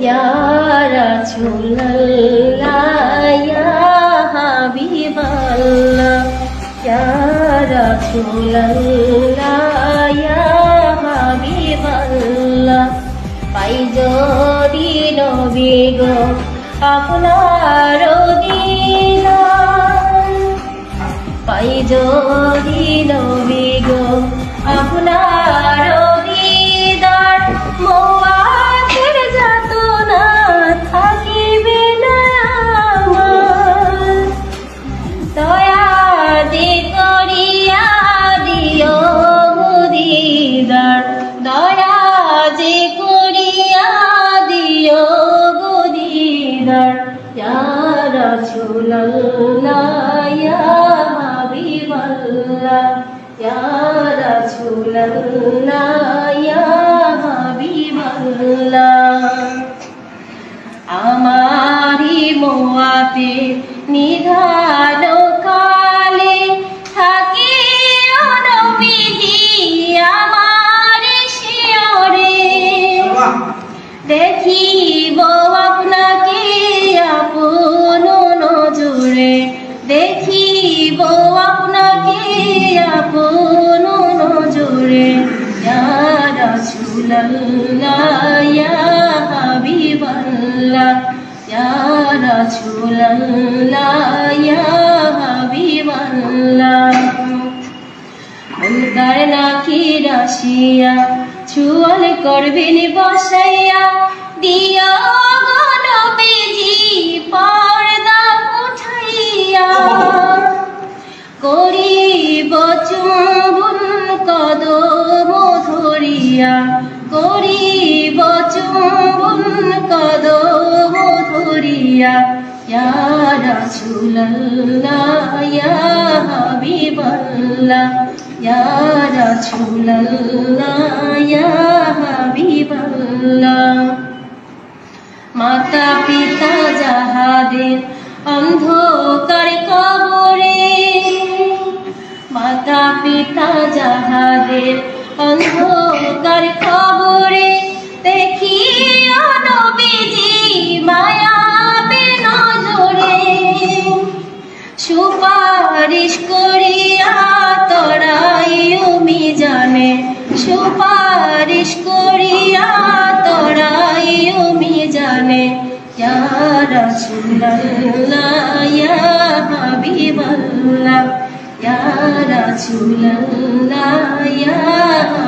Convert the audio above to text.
ইয়ারা চুল্লা হাবিবাল্লা হাবিবাল্লা পাই যদি নবী গো আপনার পাই যদি নবী গো আপনার রাসূলুল্লাহ ইয়া হাবিবাল্লাহ ইয়া রাসূলুল্লাহ ইয়া হাবিবাল্লাহ। আমারি মোয়াতে নিধান রাসূলুল্লাহ, ইয়া হাবিবাল্লাহ, ইয়া রাসূলুল্লাহ, ইয়া হাবিবাল্লাহ। মুদার নাকি রাশিয়া ছুয়াল করবেন বসাইয়া দিয়া গণবিধি পর্দা উঠাইয়া। করিব চুম্বন কদম ধরিয়া করিব চুম্বন কদম ধরিয়া ইয়া রাসূলুল্লাহ ইয়া হাবিবাল্লাহ ইয়া রাসূলুল্লাহ ইয়া হাবিবাল্লাহ। মাতা পিতা যাহাদের অন্ধকার কবরে, মাতা পিতা যাহাদের অন্ধকার জানে ইয়া রাসূলুল্লাহ ইয়া হাবিবাল্লাহ ইয়া রাসূলুল্লাহ ইয়া হাবিবাল্লাহ